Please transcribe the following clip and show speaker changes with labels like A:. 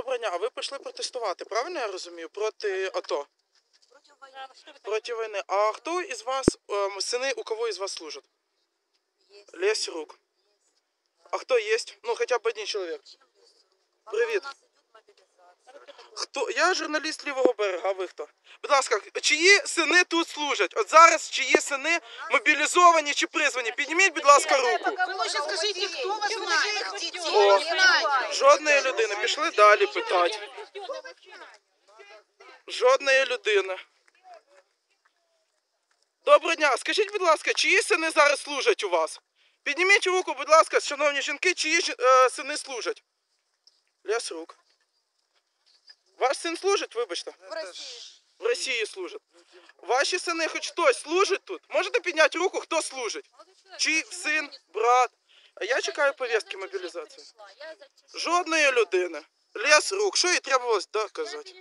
A: Доброго дня, а ви прийшли протестувати, правильно я розумію? Проти АТО,
B: Против войны
A: проти війни. А хто із вас, ем, сини, у кого із вас служать? Лесь рук. А хто є? Ну, хоча б один чоловік.
B: Мобилизация.
A: Хто? Я журналіст лівого берега, а ви хто? Будь ласка, чиї сини тут служать? От зараз чиї сини мобілізовані чи призвані? Підніміть, будь ласка, руку.
C: Вы лучше скажите, кто вас знает?
A: О. жодної людини. Пішли далі питати. Жодної людини. Доброго дня. Скажіть, будь ласка, чиї сини зараз служать у вас? Підніміть руку, будь ласка, шановні жінки, чиї е, сини служать? Лес рук. Ваш син служить, вибачте?
B: В России.
A: В Росії служить. Ваші сини хоч хтось служить тут? Можете підняти руку, хто служить? Чи син, брат? А я чекаю повістки мобілізації. Жодної людини. Лес рук. Що їй требувалось доказати?